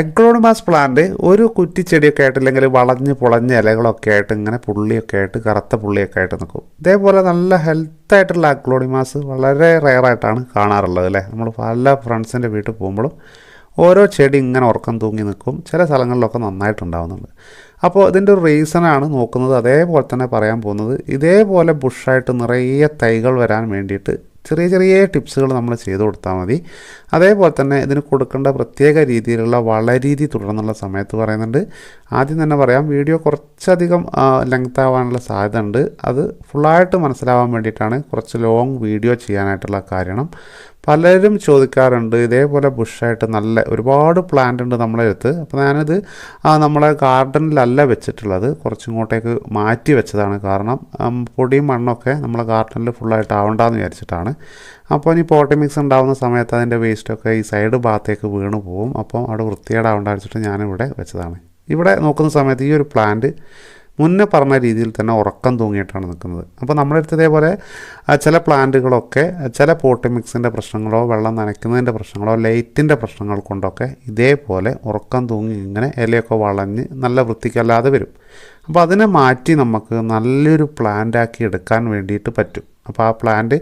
എഗ്ലോണിമാസ് plant ഒരു കുറ്റിച്ചെടിയൊക്കെ ആയിട്ട് അല്ലെങ്കിൽ വളഞ്ഞ് പുളഞ്ഞ ഇലകളൊക്കെ ആയിട്ട് ഇങ്ങനെ പുള്ളിയൊക്കെ ആയിട്ട് കറുത്ത പുള്ളിയൊക്കെ ആയിട്ട് നിൽക്കും. ഇതേപോലെ നല്ല ഹെൽത്ത് ആയിട്ടുള്ള അഗ്ലോണിമാസ് വളരെ റെയറായിട്ടാണ് കാണാറുള്ളത് അല്ലേ? നമ്മൾ പല ഫ്രണ്ട്സിന്റെ വീട്ടിൽ പോകുമ്പോഴും ഓരോ ചെടി ഇങ്ങനെ ഉറക്കം തൂങ്ങി നിൽക്കും. ചില സ്ഥലങ്ങളിലൊക്കെ നന്നായിട്ടുണ്ടാവുന്നുണ്ട്. അപ്പോൾ ഇതിന്റെ ഒരു റീസണാണ് നോക്കുന്നത്. അതേപോലെ തന്നെ പറയാൻ പോകുന്നത്. ഇതേപോലെ ബുഷായിട്ട് നിറയെ തൈകൾ വരാൻ വേണ്ടിയിട്ട് ചെറിയ ചെറിയ ടിപ്സുകൾ നമ്മൾ ചെയ്തു കൊടുത്താൽ മതി. അതേപോലെ തന്നെ ഇതിന് കൊടുക്കേണ്ട പ്രത്യേക രീതിയിലുള്ള വളരീതി തുടർന്നുള്ള സമയത്ത് പറയുന്നുണ്ട്. ആദ്യം തന്നെ പറയാം വീഡിയോ കുറച്ചധികം ലെങ്ത് ആവാനുള്ള സാധ്യത ഉണ്ട്. അത് ഫുള്ളായിട്ട് മനസ്സിലാവാൻ വേണ്ടിയിട്ടാണ് കുറച്ച് ലോങ് വീഡിയോ ചെയ്യാനായിട്ടുള്ള കാരണം. പലരും ചോദിക്കാറുണ്ട് ഇതേപോലെ ബുഷായിട്ട് നല്ല ഒരുപാട് പ്ലാന്റ് ഉണ്ട് നമ്മളെ അടുത്ത്. അപ്പോൾ ഞാനിത് നമ്മളെ ഗാർഡനിലല്ല വെച്ചിട്ടുള്ളത്. കുറച്ചിങ്ങോട്ടേക്ക് മാറ്റി വെച്ചതാണ് കാരണം പൊടിയും മണ്ണൊക്കെ നമ്മളെ ഗാർഡനിൽ ഫുള്ളായിട്ട് ആവണ്ടെന്ന് വിചാരിച്ചിട്ടാണ്. അപ്പോൾ ഈ പോട്ടി മിക്സ് ഉണ്ടാകുന്ന സമയത്ത് അതിന്റെ വേസ്റ്റൊക്കെ ഈ സൈഡ് ഭാഗത്തേക്ക് വീണ് പോകും അപ്പം അവിടെ വൃത്തിയേടാവേണ്ട വെച്ചിട്ട് ഞാനിവിടെ വെച്ചതാണ്. ഇവിടെ നോക്കുന്ന സമയത്ത് ഈ ഒരു പ്ലാന്റ് മുന്നേ പറഞ്ഞ രീതിയിൽ തന്നെ ഉറക്കം തൂങ്ങിയിട്ടാണ് നിൽക്കുന്നത്. അപ്പോൾ നമ്മുടെ അടുത്ത് ഇതേപോലെ ചില പ്ലാന്റുകളൊക്കെ ചില പോട്ടി മിക്സിന്റെ പ്രശ്നങ്ങളോ വെള്ളം നനയ്ക്കുന്നതിന്റെ പ്രശ്നങ്ങളോ ലൈറ്റിന്റെ പ്രശ്നങ്ങൾ കൊണ്ടൊക്കെ ഇതേപോലെ ഉറക്കം തൂങ്ങി ഇങ്ങനെ ഇലയൊക്കെ വളഞ്ഞ് നല്ല വൃത്തിക്കല്ലാതെ വരും. അപ്പോൾ അതിനെ മാറ്റി നമുക്ക് നല്ലൊരു പ്ലാന്റാക്കി എടുക്കാൻ വേണ്ടിയിട്ട് പറ്റും. അപ്പോൾ ആ പ്ലാന്റ്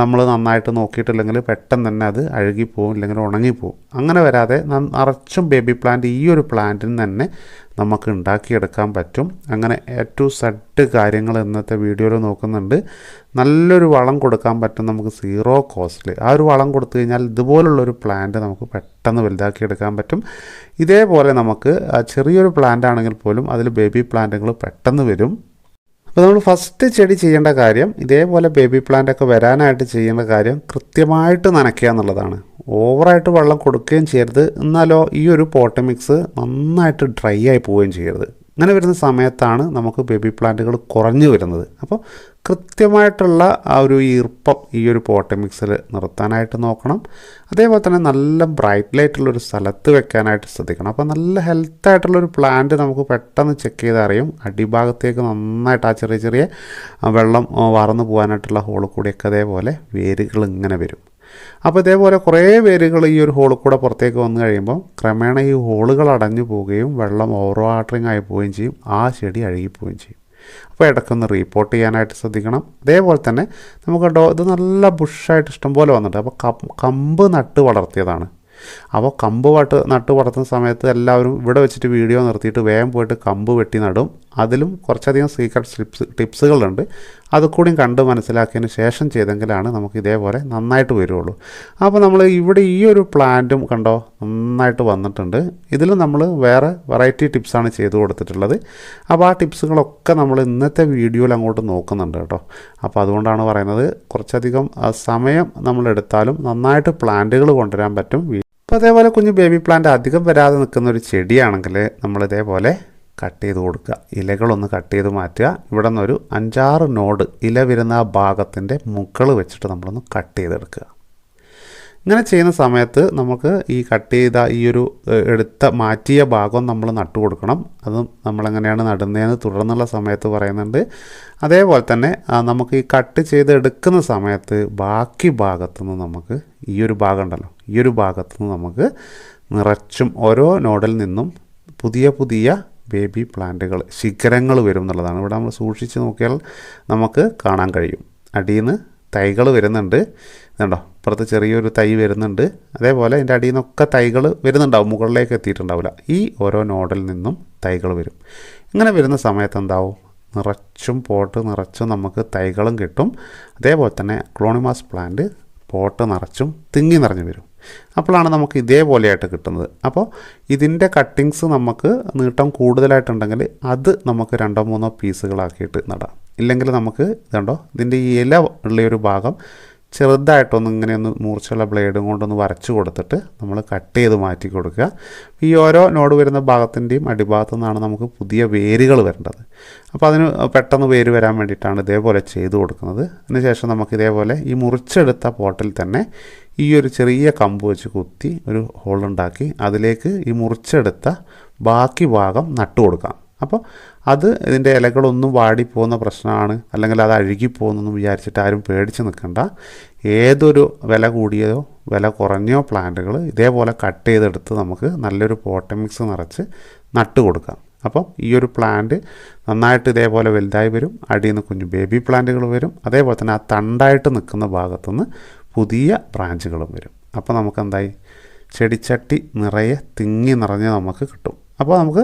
നമ്മൾ നന്നായിട്ട് നോക്കിയിട്ടില്ലെങ്കിൽ പെട്ടെന്ന് തന്നെ അത് അഴുകിപ്പോവും ഇല്ലെങ്കിൽ ഉണങ്ങിപ്പോവും. അങ്ങനെ വരാതെ നിറച്ചും ബേബി പ്ലാന്റ് ഈ ഒരു പ്ലാന്റിന് തന്നെ നമുക്ക് ഉണ്ടാക്കിയെടുക്കാൻ പറ്റും. അങ്ങനെ എ ടു സെഡ് കാര്യങ്ങൾ ഇന്നത്തെ വീഡിയോയിൽ നോക്കുന്നുണ്ട്. നല്ലൊരു വളം കൊടുക്കാൻ പറ്റും നമുക്ക് സീറോ കോസ്റ്റിൽ ആ ഒരു വളം കൊടുത്തു കഴിഞ്ഞാൽ ഇതുപോലുള്ളൊരു പ്ലാന്റ് നമുക്ക് പെട്ടെന്ന് വലുതാക്കിയെടുക്കാൻ പറ്റും. ഇതേപോലെ നമുക്ക് ചെറിയൊരു പ്ലാന്റ് ആണെങ്കിൽ പോലും അതിൽ ബേബി പ്ലാന്റുകൾ പെട്ടെന്ന് വരും. അപ്പോൾ നമ്മൾ ഫസ്റ്റ് ചെടി ചെയ്യേണ്ട കാര്യം ഇതേപോലെ ബേബി പ്ലാന്റ് ഒക്കെ വരാനായിട്ട് ചെയ്യേണ്ട കാര്യം കൃത്യമായിട്ട് നനയ്ക്കുക എന്നുള്ളതാണ്. ഓവറായിട്ട് വെള്ളം കൊടുക്കുകയും ചെയ്യരുത്. എന്നാലോ ഈ ഒരു പോട്ട് മിക്സ് നന്നായിട്ട് ഡ്രൈ ആയി പോവുകയും ചെയ്യരുത്. അങ്ങനെ വരുന്ന സമയത്താണ് നമുക്ക് ബേബി പ്ലാന്റുകൾ കുറഞ്ഞു വരുന്നത്. അപ്പോൾ കൃത്യമായിട്ടുള്ള ആ ഒരു ഈർപ്പം ഈ ഒരു പോട്ട മിക്സിൽ നിർത്താനായിട്ട് നോക്കണം. അതേപോലെ തന്നെ നല്ല ബ്രൈറ്റ് ലൈറ്റുള്ള ഒരു സ്ഥലത്ത് വെക്കാനായിട്ട് ശ്രദ്ധിക്കണം. അപ്പോൾ നല്ല ഹെൽത്ത് ആയിട്ടുള്ള ഒരു പ്ലാന്റ് നമുക്ക് പെട്ടെന്ന് ചെക്ക് ചെയ്ത് അറിയും അടിഭാഗത്തേക്ക് നന്നായിട്ട് ആ ചെറിയ ചെറിയ വെള്ളം വറന്ന് പോകാനായിട്ടുള്ള ഹോൾ കൂടിയൊക്കെ അതേപോലെ വേരുകൾ ഇങ്ങനെ വരും. അപ്പോൾ ഇതേപോലെ കുറേ വേരുകൾ ഈ ഒരു ഹോളിൽ കൂടെ പുറത്തേക്ക് വന്നു കഴിയുമ്പോൾ ക്രമേണ ഈ ഹോളുകൾ അടഞ്ഞു പോവുകയും വെള്ളം ഓവർ വാട്ടറിങ് ആയി പോവുകയും ചെയ്യും. ആ ചെടി അഴുകിപ്പോവുകയും ചെയ്യും. അപ്പോൾ ഇടയ്ക്കൊന്ന് റിപ്പോർട്ട് ചെയ്യാനായിട്ട് ശ്രദ്ധിക്കണം. അതേപോലെ തന്നെ നമുക്ക് ഡോ ഇത് നല്ല ബുഷായിട്ട് ഇഷ്ടംപോലെ വന്നിട്ട് അപ്പോൾ കമ്പ് നട്ട് വളർത്തിയതാണ്. അപ്പോൾ കമ്പ് വട്ട് നട്ട് വളർത്തുന്ന സമയത്ത് എല്ലാവരും ഇവിടെ വെച്ചിട്ട് വീഡിയോ നിർത്തിയിട്ട് വേഗം പോയിട്ട് കമ്പ് വെട്ടി നടും. അതിലും കുറച്ചധികം സീക്രട്ട് ടിപ്സ് ടിപ്സുകളുണ്ട് അതുകൂടിയും കണ്ട് മനസ്സിലാക്കിയതിന് ശേഷം ചെയ്തെങ്കിലാണ് നമുക്ക് ഇതേപോലെ നന്നായിട്ട് വരുള്ളൂ. അപ്പോൾ നമ്മൾ ഇവിടെ ഈ ഒരു പ്ലാന്റും കണ്ടോ നന്നായിട്ട് വന്നിട്ടുണ്ട്. ഇതിൽ നമ്മൾ വേറെ വെറൈറ്റി ടിപ്സാണ് ചെയ്തു കൊടുത്തിട്ടുള്ളത്. അപ്പോൾ ആ ടിപ്സുകളൊക്കെ നമ്മൾ ഇന്നത്തെ വീഡിയോയിൽ അങ്ങോട്ട് നോക്കുന്നുണ്ട് കേട്ടോ. അപ്പോൾ അതുകൊണ്ടാണ് പറയുന്നത് കുറച്ചധികം സമയം നമ്മളെടുത്താലും നന്നായിട്ട് പ്ലാന്റുകൾ കൊണ്ടുവരാൻ പറ്റും. അപ്പോൾ അതേപോലെ കുഞ്ഞ് ബേബി പ്ലാന്റ് അധികം വരാതെ നിൽക്കുന്ന ഒരു ചെടിയാണെങ്കിൽ നമ്മൾ ഇതേപോലെ കട്ട് ചെയ്ത് കൊടുക്കുക. ഇലകളൊന്ന് കട്ട് ചെയ്ത് മാറ്റുക. ഇവിടെ നിന്നൊരു അഞ്ചാറ് നോഡ് ഇല വരുന്ന ആ ഭാഗത്തിന്റെ മുകൾ വെച്ചിട്ട് നമ്മളൊന്ന് കട്ട് ചെയ്തെടുക്കുക ഇങ്ങനെ ചെയ്യുന്ന സമയത്ത് നമുക്ക് ഈ കട്ട് ചെയ്ത ഈ ഒരു എടുത്ത മാറ്റിയ ഭാഗം നമ്മൾ നട്ടു കൊടുക്കണം. അതും നമ്മളെങ്ങനെയാണ് നടുന്നതെന്ന് തുടർന്നുള്ള സമയത്ത് പറയുന്നുണ്ട്. അതേപോലെ തന്നെ നമുക്ക് ഈ കട്ട് ചെയ്ത് എടുക്കുന്ന സമയത്ത് ബാക്കി ഭാഗത്തുനിന്ന് നമുക്ക് ഈ ഒരു ഭാഗം ഉണ്ടല്ലോ ഈ ഒരു ഭാഗത്തുനിന്ന് നമുക്ക് നിറച്ചും ഓരോ നോഡിൽ നിന്നും പുതിയ പുതിയ ബേബി പ്ലാന്റുകൾ ശിഖരങ്ങൾ വരും എന്നുള്ളതാണ്. ഇവിടെ നമ്മൾ സൂക്ഷിച്ച് നോക്കിയാൽ നമുക്ക് കാണാൻ കഴിയും. അടിയിൽ നിന്ന് തൈകൾ വരുന്നുണ്ട്. ഇതുണ്ടോ ഇപ്പുറത്ത് ചെറിയൊരു തൈ വരുന്നുണ്ട്. അതേപോലെ അതിന്റെ അടിയിൽ നിന്നൊക്കെ തൈകൾ വരുന്നുണ്ടാവും. മുകളിലേക്ക് എത്തിയിട്ടുണ്ടാവില്ല. ഈ ഓരോ നോഡിൽ നിന്നും തൈകൾ വരും. ഇങ്ങനെ വരുന്ന സമയത്ത് എന്താവും? നിറച്ചും പോട്ട് നിറച്ചും നമുക്ക് തൈകളും കിട്ടും. അതേപോലെ തന്നെ ക്ലോണിമാസ് പ്ലാന്റ് പോട്ട് നിറച്ചും തിങ്ങി നിറഞ്ഞു വരും. അപ്പോഴാണ് നമുക്ക് ഇതേപോലെയായിട്ട് കിട്ടുന്നത്. അപ്പോൾ ഇതിന്റെ കട്ടിങ്സ് നമുക്ക് നീട്ടം കൂടുതലായിട്ടുണ്ടെങ്കിൽ അത് നമുക്ക് രണ്ടോ മൂന്നോ പീസുകളാക്കിയിട്ട് നടാം. ഇല്ലെങ്കിൽ നമുക്ക് ഇതുണ്ടോ ഇതിന്റെ ഈ ഇല ഉള്ള ഒരു ഭാഗം ചെറുതായിട്ടൊന്ന് ഇങ്ങനെ ഒന്ന് മൂർച്ചയുള്ള ബ്ലേഡും കൊണ്ടൊന്ന് വരച്ച് കൊടുത്തിട്ട് നമ്മൾ കട്ട് ചെയ്ത് മാറ്റി കൊടുക്കുക. ഈ ഓരോ നോട് വരുന്ന ഭാഗത്തിന്റെയും അടിഭാഗത്തു നിന്നാണ് നമുക്ക് പുതിയ വേരുകൾ വരേണ്ടത്. അപ്പോൾ അതിന് പെട്ടെന്ന് വേര് വരാൻ വേണ്ടിയിട്ടാണ് ഇതേപോലെ ചെയ്തു കൊടുക്കുന്നത്. അതിനുശേഷം നമുക്ക് ഇതേപോലെ ഈ മുറിച്ചെടുത്ത പോട്ടിൽ തന്നെ ഈ ഒരു ചെറിയ കമ്പ് വെച്ച് കുത്തി ഒരു ഹോളുണ്ടാക്കി അതിലേക്ക് ഈ മുറിച്ചെടുത്ത ബാക്കി ഭാഗം നട്ടു കൊടുക്കാം. അപ്പോൾ അത് ഇതിന്റെ ഇലകളൊന്നും വാടിപ്പോകുന്ന പ്രശ്നമാണ്. അല്ലെങ്കിൽ അത് അഴുകിപ്പോകുന്നൊന്നും വിചാരിച്ചിട്ട് ആരും പേടിച്ച് നിൽക്കണ്ട. ഏതൊരു വില കൂടിയതോ വില കുറഞ്ഞോ പ്ലാന്റുകൾ ഇതേപോലെ കട്ട് ചെയ്തെടുത്ത് നമുക്ക് നല്ലൊരു പോട്ടമിക്സ് നിറച്ച് നട്ട് കൊടുക്കാം. അപ്പോൾ ഈ ഒരു പ്ലാന്റ് നന്നായിട്ട് ഇതേപോലെ വലുതായി വരും. അടിയിൽ നിന്ന് കുഞ്ഞു ബേബി പ്ലാന്റുകൾ വരും. അതേപോലെ തന്നെ ആ തണ്ടായിട്ട് നിൽക്കുന്ന ഭാഗത്തുനിന്ന് പുതിയ ബ്രാഞ്ചുകളും വരും. അപ്പോൾ നമുക്ക് എന്തായി? ചെടിച്ചട്ടി നിറയെ തിങ്ങി നിറഞ്ഞ് നമുക്ക് കിട്ടും. അപ്പോൾ നമുക്ക്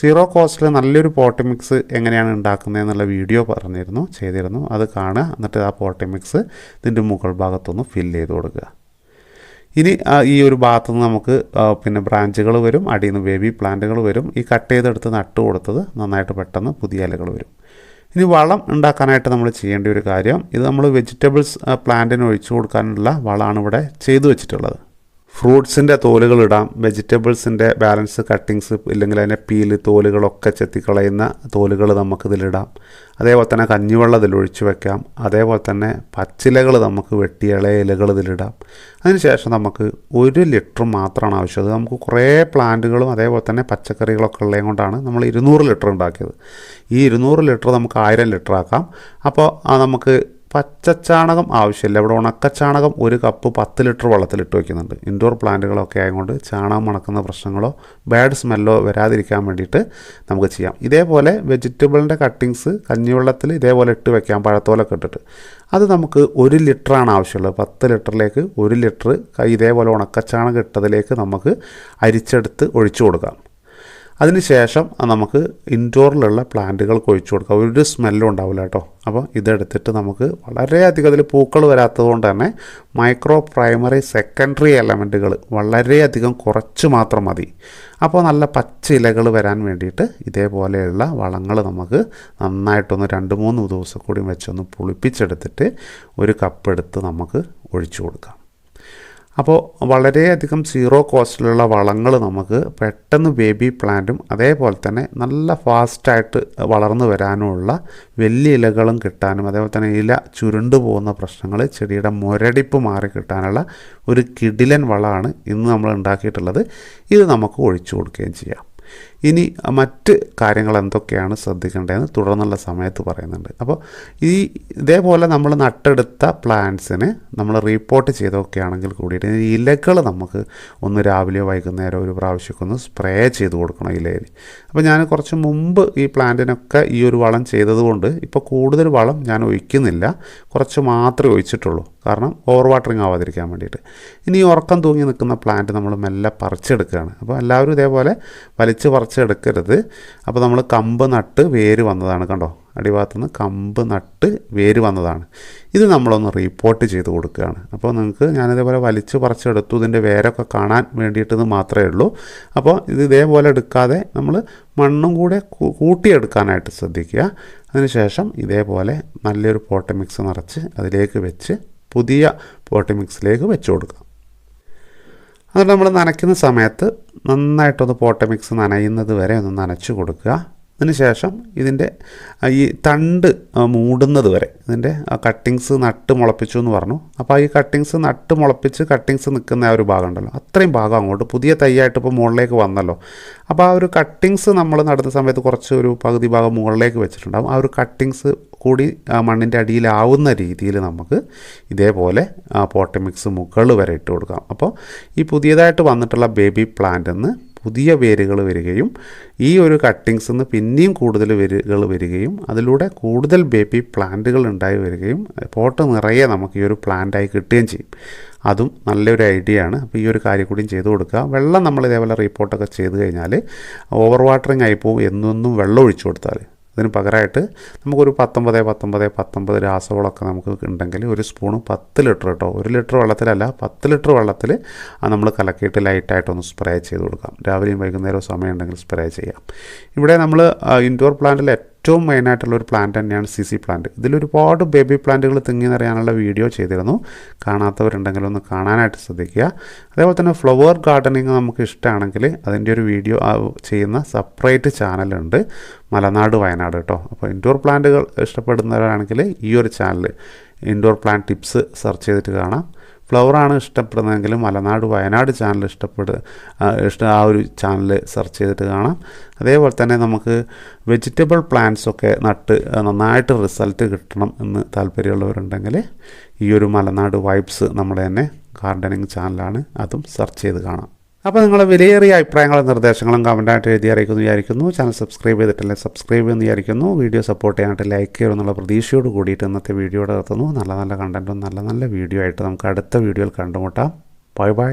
സീറോ കോസ്റ്റിൽ നല്ലൊരു പോട്ടി മിക്സ് എങ്ങനെയാണ് ഉണ്ടാക്കുന്നത് എന്നുള്ള വീഡിയോ പറഞ്ഞിരുന്നു ചെയ്തിരുന്നു. അത് കാണുക എന്നിട്ട് ആ പോട്ടി മിക്സ് ഇതിന്റെ മുകൾ ഭാഗത്തൊന്ന് ഫില്ല് ചെയ്ത് കൊടുക്കുക. ഇനി ഈ ഒരു ഭാഗത്തു നിന്ന് നമുക്ക് പിന്നെ ബ്രാഞ്ചുകൾ വരും അടിയിൽ നിന്ന് ബേബി പ്ലാന്റുകൾ വരും. ഈ കട്ട് ചെയ്തെടുത്ത് നട്ട് കൊടുത്തത് നന്നായിട്ട് പെട്ടെന്ന് പുതിയ ഇലകൾ വരും. ഇനി വളം ഉണ്ടാക്കാനായിട്ട് നമ്മൾ ചെയ്യേണ്ട ഒരു കാര്യം ഇത് നമ്മൾ വെജിറ്റബിൾസ് പ്ലാന്റിന് ഒഴിച്ചു കൊടുക്കാനുള്ള വളമാണ് ഇവിടെ ചെയ്തു വെച്ചിട്ടുള്ളത്. ഫ്രൂട്ട്സിന്റെ തോലുകൾ ഇടാം. വെജിറ്റബിൾസിന്റെ ബാലൻസ് കട്ടിങ്സ് ഇല്ലെങ്കിൽ അതിന്റെ പീൽ തോലുകളൊക്കെ ചെത്തിക്കളയുന്ന തോലുകൾ നമുക്കിതിലിടാം അതേപോലെ തന്നെ കഞ്ഞിവെള്ളം ഇതിൽ ഒഴിച്ചു വെക്കാം. അതേപോലെ തന്നെ പച്ചിലകൾ നമുക്ക് വെട്ടിയ ഇലകൾ ഇതിലിടാം അതിനുശേഷം നമുക്ക് ഒരു ലിറ്റർ മാത്രമാണ് ആവശ്യം. അത് നമുക്ക് കുറേ പ്ലാന്റുകളും അതേപോലെ തന്നെ പച്ചക്കറികളൊക്കെ ഉള്ളത് കൊണ്ടാണ് നമ്മൾ ഇരുന്നൂറ് ലിറ്റർ ഉണ്ടാക്കിയത്. ഈ ഇരുന്നൂറ് ലിറ്റർ നമുക്ക് ആയിരം ലിറ്റർ ആക്കാം. അപ്പോൾ നമുക്ക് പച്ചച്ചാണകം ആവശ്യമില്ല. ഇവിടെ ഉണക്കച്ചാണകം ഒരു കപ്പ് പത്ത് ലിറ്റർ വെള്ളത്തിലിട്ട് വയ്ക്കുന്നുണ്ട് ഇൻഡോർ പ്ലാന്റുകളൊക്കെ ആയതുകൊണ്ട് ചാണകം മണക്കുന്ന പ്രശ്നങ്ങളോ ബാഡ് സ്മെല്ലോ വരാതിരിക്കാൻ വേണ്ടിയിട്ട് നമുക്ക് ചെയ്യാം. ഇതേപോലെ വെജിറ്റബിളിന്റെ കട്ടിങ്സ് കഞ്ഞിവെള്ളത്തിൽ ഇതേപോലെ ഇട്ട് വെക്കാം പഴത്തോലൊക്കെ ഇട്ടിട്ട്. അത് നമുക്ക് ഒരു ലിറ്ററാണ് ആവശ്യമുള്ളത്. പത്ത് ലിറ്ററിലേക്ക് ഒരു ലിറ്റർ ഇതേപോലെ ഉണക്കച്ചാണകം ഇട്ടതിലേക്ക് നമുക്ക് അരിച്ചെടുത്ത് ഒഴിച്ചു കൊടുക്കാം. അതിനുശേഷം നമുക്ക് ഇൻഡോറിലുള്ള പ്ലാന്റുകൾക്ക് ഒഴിച്ചു കൊടുക്കാം. ഒരു സ്മെല്ലും ഉണ്ടാവില്ല കേട്ടോ. അപ്പോൾ ഇതെടുത്തിട്ട് നമുക്ക് വളരെയധികം അതിൽ പൂക്കൾ വരാത്തതുകൊണ്ട് തന്നെ മൈക്രോ പ്രൈമറി സെക്കൻഡറി എലമെന്റുകൾ വളരെയധികം കുറച്ച് മാത്രം മതി. അപ്പോൾ നല്ല പച്ച ഇലകൾ വരാൻ വേണ്ടിയിട്ട് ഇതേപോലെയുള്ള വളങ്ങൾ നമുക്ക് നന്നായിട്ടൊന്ന് രണ്ട് മൂന്ന് ദിവസം കൂടി വെച്ചൊന്ന് പുളിപ്പിച്ചെടുത്തിട്ട് ഒരു കപ്പ് എടുത്ത് നമുക്ക് ഒഴിച്ചു കൊടുക്കാം. അപ്പോൾ വളരെയധികം സീറോ കോസ്റ്റിലുള്ള വളങ്ങൾ നമുക്ക് പെട്ടെന്ന് ബേബി പ്ലാന്റും അതേപോലെ തന്നെ നല്ല ഫാസ്റ്റായിട്ട് വളർന്നു വരാനുമുള്ള വലിയ ഇലകളും കിട്ടാനും അതേപോലെ തന്നെ ഇല ചുരുണ്ടു പോകുന്ന പ്രശ്നങ്ങൾ ചെടിയുടെ മുരടിപ്പ് മാറി കിട്ടാനുള്ള ഒരു കിടിലൻ വളമാണ് ഇന്ന് നമ്മൾ ഉണ്ടാക്കിയിട്ടുള്ളത്. ഇത് നമുക്ക് ഒഴിച്ചു കൊടുക്കുകയും ചെയ്യാം. ഇനി മറ്റ് കാര്യങ്ങൾ എന്തൊക്കെയാണ് ശ്രദ്ധിക്കേണ്ടതെന്ന് തുടർന്നുള്ള സമയത്ത് പറയുന്നുണ്ട്. അപ്പോൾ ഈ ഇതേപോലെ നമ്മൾ നട്ടെടുത്ത പ്ലാന്റ്സിന് നമ്മൾ റിപ്പോർട്ട് ചെയ്തൊക്കെ ആണെങ്കിൽ കൂടിയിട്ട് ഇലകൾ നമുക്ക് ഒന്ന് രാവിലെയോ വൈകുന്നേരമോ ഒരു പ്രാവശ്യമൊക്കെ ഒന്ന് സ്പ്രേ ചെയ്ത് കൊടുക്കണം ഇലയിൽ. അപ്പോൾ ഞാൻ കുറച്ച് മുമ്പ് ഈ പ്ലാന്റിനൊക്കെ ഈ ഒരു വളം ചെയ്തതുകൊണ്ട് ഇപ്പോൾ കൂടുതൽ വളം ഞാൻ ഒഴിക്കുന്നില്ല. കുറച്ച് മാത്രമേ ഒഴിച്ചിട്ടുള്ളൂ. കാരണം ഓവർ വാട്ടറിങ് ആവാതിരിക്കാൻ വേണ്ടിയിട്ട്. ഇനി ഉറക്കം തൂങ്ങി നിൽക്കുന്ന പ്ലാന്റ് നമ്മൾ മെല്ലെ പറിച്ചെടുക്കുകയാണ്. അപ്പോൾ എല്ലാവരും ഇതേപോലെ വലിച്ച് പറിച്ചെടുക്കരുത് അപ്പോൾ നമ്മൾ കമ്പ് നട്ട് വേര് വന്നതാണ് കണ്ടോ? അടിഭാഗത്തു നിന്ന് കമ്പ് നട്ട് വേര് വന്നതാണ്. ഇത് നമ്മളൊന്ന് റിപ്പോർട്ട് ചെയ്ത് കൊടുക്കുകയാണ്. അപ്പോൾ നിങ്ങൾക്ക് ഞാനിതേപോലെ വലിച്ചു പറിച്ചെടുത്തു. ഇതിന്റെ വേരൊക്കെ കാണാൻ വേണ്ടിയിട്ടത് മാത്രമേ ഉള്ളൂ. അപ്പോൾ ഇത് ഇതേപോലെ എടുക്കാതെ നമ്മൾ മണ്ണും കൂടെ കൂട്ടിയെടുക്കാനായിട്ട് ശ്രദ്ധിക്കുക. അതിനുശേഷം ഇതേപോലെ നല്ലൊരു പോട്ട മിക്സ് നിറച്ച് അതിലേക്ക് വെച്ച് പുതിയ പോട്ട് മിക്സിലേക്ക് വെച്ച് കൊടുക്കാം അതുകൊണ്ട് നമ്മൾ നനയ്ക്കുന്ന സമയത്ത് നന്നായിട്ടൊന്ന് പോട്ട മിക്സ് നനയുന്നത് വരെ ഒന്ന് നനച്ച് കൊടുക്കുക. അതിനുശേഷം ഇതിന്റെ ഈ തണ്ട് മൂടുന്നത് വരെ ഇതിന്റെ ആ കട്ടിങ്സ് നട്ട് മുളപ്പിച്ചു എന്ന് പറഞ്ഞു. അപ്പോൾ ഈ കട്ടിങ്സ് നട്ട് മുളപ്പിച്ച് കട്ടിങ്സ് നിൽക്കുന്ന ആ ഒരു ഭാഗം ഉണ്ടല്ലോ അത്രയും ഭാഗം അങ്ങോട്ട് പുതിയ തൈയായിട്ട് ഇപ്പോൾ മുകളിലേക്ക് വന്നല്ലോ. അപ്പോൾ ആ ഒരു കട്ടിങ്സ് നമ്മൾ നടന്ന സമയത്ത് കുറച്ച് ഒരു പകുതി ഭാഗം മുകളിലേക്ക് വെച്ചിട്ടുണ്ടാകും ആ ഒരു കട്ടിങ്സ് കൂടി ആ മണ്ണിന്റെ അടിയിലാവുന്ന രീതിയിൽ നമുക്ക് ഇതേപോലെ പോട്ടമിക്സ് മുകളിൽ വരെ ഇട്ട് കൊടുക്കാം. അപ്പോൾ ഈ പുതിയതായിട്ട് വന്നിട്ടുള്ള ബേബി പ്ലാന്റ് നിന്ന് പുതിയ വേരുകൾ വരികയും ഈ ഒരു കട്ടിങ്സിൽ നിന്ന് പിന്നെയും കൂടുതൽ വേരുകൾ വരികയും അതിലൂടെ കൂടുതൽ ബേബി പ്ലാന്റുകൾ ഉണ്ടായി വരികയും പോട്ട് നിറയെ നമുക്ക് ഈ ഒരു പ്ലാന്റായി കിട്ടുകയും ചെയ്യും. അതും നല്ലൊരു ഐഡിയ ആണ്. അപ്പോൾ ഈ ഒരു കാര്യം കൂടിയും ചെയ്തു കൊടുക്കുക. വെള്ളം നമ്മൾ ഇതേപോലെ റിപ്പോർട്ടൊക്കെ ചെയ്ത് കഴിഞ്ഞാൽ ഓവർ വാട്ടറിങ് ആയി പോകും എന്നും വെള്ളം ഒഴിച്ചു കൊടുത്താൽ അതിന് പകരമായിട്ട് നമുക്കൊരു പത്തൊമ്പത് പത്തൊമ്പത് പത്തൊമ്പത് രാസവളമൊക്കെ നമുക്ക് ഉണ്ടെങ്കിൽ ഒരു സ്പൂണ് പത്ത് ലിറ്റർ കേട്ടോ. ഒരു ലിറ്റർ വെള്ളത്തിലല്ല പത്ത് ലിറ്റർ വെള്ളത്തിൽ നമ്മൾ കലക്കിയിട്ട് ലൈറ്റായിട്ടൊന്ന് സ്പ്രേ ചെയ്ത് കൊടുക്കാം. രാവിലെയും വൈകുന്നേരവും സമയം ഉണ്ടെങ്കിൽ സ്പ്രേ ചെയ്യാം. ഇവിടെ നമ്മൾ ഇൻഡോർ പ്ലാന്റിൽ ഏറ്റവും മെയിനായിട്ടുള്ള ഒരു പ്ലാന്റ് തന്നെയാണ് സി സി പ്ലാന്റ് ഇതിലൊരുപാട് ബേബി പ്ലാന്റുകൾ തിങ്ങി നിറയാനുള്ള വീഡിയോ ചെയ്തിരുന്നു. കാണാത്തവരുണ്ടെങ്കിൽ ഒന്ന് കാണാനായിട്ട് ശ്രദ്ധിക്കുക. അതേപോലെ തന്നെ ഫ്ലവർ ഗാർഡനിങ് നമുക്ക് ഇഷ്ടമാണെങ്കിൽ അതിന്റെ ഒരു വീഡിയോ ചെയ്യുന്ന സെപ്പറേറ്റ് ചാനലുണ്ട് മലനാട് വയനാട് കേട്ടോ. അപ്പോൾ ഇൻഡോർ പ്ലാന്റുകൾ ഇഷ്ടപ്പെടുന്നവരാണെങ്കിൽ ഈ ഒരു channel indoor plant tips search ചെയ്തിട്ട് കാണാം. ഫ്ലവറാണ് ഇഷ്ടപ്പെടുന്നതെങ്കിൽ മലനാട് വയനാട് ചാനൽ ഇഷ്ടപ്പെടുക ഇഷ്ട ആ ഒരു ചാനൽ സെർച്ച് ചെയ്തിട്ട് കാണാം. അതേപോലെ തന്നെ നമുക്ക് വെജിറ്റബിൾ പ്ലാന്റ്സ് ഒക്കെ നട്ട് നന്നായിട്ട് റിസൾട്ട് കിട്ടണം എന്ന് താല്പര്യമുള്ളവരുണ്ടെങ്കിൽ ഈ ഒരു മലനാട് വൈബ്സ് നമ്മുടെ തന്നെ ഗാർഡനിങ് ചാനലാണ് അതും സെർച്ച് ചെയ്ത് കാണാം. അപ്പോൾ നിങ്ങൾ വിലയേറിയ അഭിപ്രായങ്ങളും നിർദ്ദേശങ്ങളും കമന്റായിട്ട് എഴുതി അറിയിക്കുന്നു വിചാരിക്കുന്നു. ചാനൽ സബ്സ്ക്രൈബ് ചെയ്തിട്ടില്ല സബ്സ്ക്രൈബ് ചെയ്യുമെന്ന് വിചാരിക്കുന്നു. വീഡിയോ സപ്പോർട്ട് ചെയ്യാനായിട്ട് ലൈക്ക് ചെയ്യുമെന്നുള്ള പ്രതീക്ഷയോട് കൂടിയിട്ട് ഇന്നത്തെ വീഡിയോയുടെ എത്തുന്നു നല്ല നല്ല കണ്ടന്റും നല്ല നല്ല വീഡിയോ ആയിട്ട് നമുക്ക് അടുത്ത വീഡിയോയിൽ കണ്ടുമുട്ടാം. Bye bye.